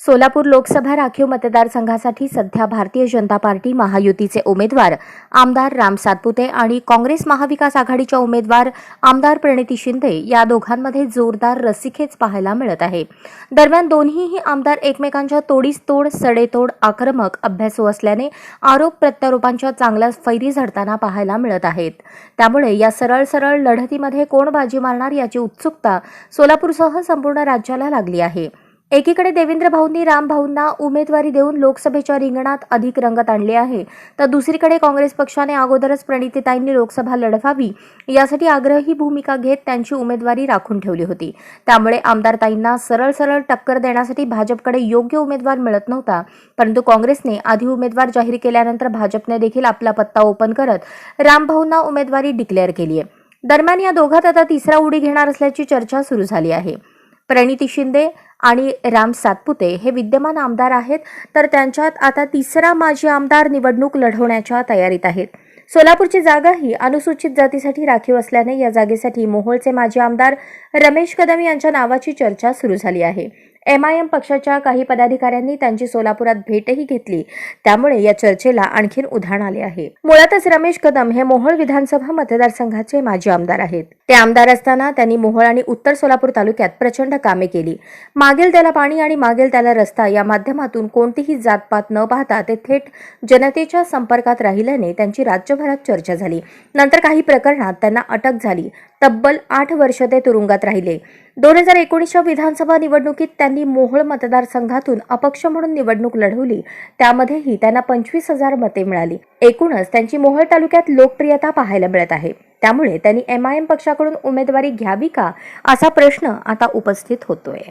सोलापूर लोकसभा राखीव मतदारसंघासाठी सध्या भारतीय जनता पार्टी महायुतीचे उमेदवार आमदार राम सातपुते आणि काँग्रेस महाविकास आघाडीच्या उमेदवार आमदार प्रणिती शिंदे या दोघांमध्ये जोरदार रस्सीखेच पाहायला मिळत आहे. दरम्यान दोन्हीही आमदार एकमेकांच्या तोडीस तोड सडेतोड आक्रमक अभ्यासू असल्याने आरोप प्रत्यारोपांच्या चांगल्या फैरी झडताना पाहायला मिळत आहेत. त्यामुळे या सरळ सरळ लढतीमध्ये कोण बाजी मारणार याची उत्सुकता सोलापूरसह संपूर्ण राज्याला लागली आहे. एकीकडे देवेंद्र भाऊंनी राम भाऊंना उमेदवारी देऊन लोकसभेच्या रिंगणात अधिक रंगत आणले आहे तर दुसरीकडे काँग्रेस पक्षाने अगोदरच प्रणितीताईंनी लोकसभा लढवावी यासाठी आग्रही भूमिका घेत त्यांची उमेदवारी राखून ठेवली होती. त्यामुळे आमदार ताईंना सरळ सरळ टक्कर देण्यासाठी भाजपकडे योग्य उमेदवार मिळत नव्हता परंतु काँग्रेसने आधी उमेदवार जाहीर केल्यानंतर भाजपने देखील आपला पत्ता ओपन करत रामभाऊंना उमेदवारी डिक्लेअर केली आहे. दरम्यान या दोघात आता तिसरा उडी घेणार असल्याची चर्चा सुरू झाली आहे. प्रणिती शिंदे आणि राम सातपुते हे विद्यमान आमदार आहेत. तर त्यांच्यात आता तिसरा माजी आमदार निवडणूक लढवण्याच्या तयारीत आहेत. सोलापूरची जागा ही अनुसूचित जातीसाठी राखीव असल्याने या जागेसाठी मोहोळचे माजी आमदार रमेश कदम यांच्या नावाची चर्चा सुरू झाली आहे. एम आय एम पक्षाच्या काही पदाधिकाऱ्यांनी त्यांची सोलापुरात भेटही घेतली. त्यामुळे या चर्चेला आणखीन उधाण आले आहे. मुळातच रमेश कदम हे मोहोळ विधानसभा मतदारसंघाचे माजी आमदार आहेत. ते आमदार असताना त्यांनी मोहोळ आणि उत्तर सोलापूर तालुक्यात प्रचंड कामे केली. मागेल त्याला पाणी आणि मागेल त्याला रस्ता या माध्यमातून कोणतीही जातपात न पाहता ते थेट जनतेच्या संपर्कात राहिल्याने त्यांची राज्यभरात चर्चा झाली. नंतर काही प्रकरणात त्यांना अटक झाली. तब्बल आठ वर्ष ते तुरुंगात राहिले. दोन हजार एकोणीसच्या विधानसभा निवडणुकीत त्यांनी मोहोळ मतदारसंघातून अपक्ष म्हणून निवडणूक लढवली. त्यामध्येही त्यांना पंचवीस हजार मते मिळाली. एकूणच त्यांची मोहोळ तालुक्यात लोकप्रियता पाहायला मिळत आहे. त्यामुळे त्यांनी एम आय एम पक्षाकडून उमेदवारी घ्यावी का असा प्रश्न आता उपस्थित होतोय.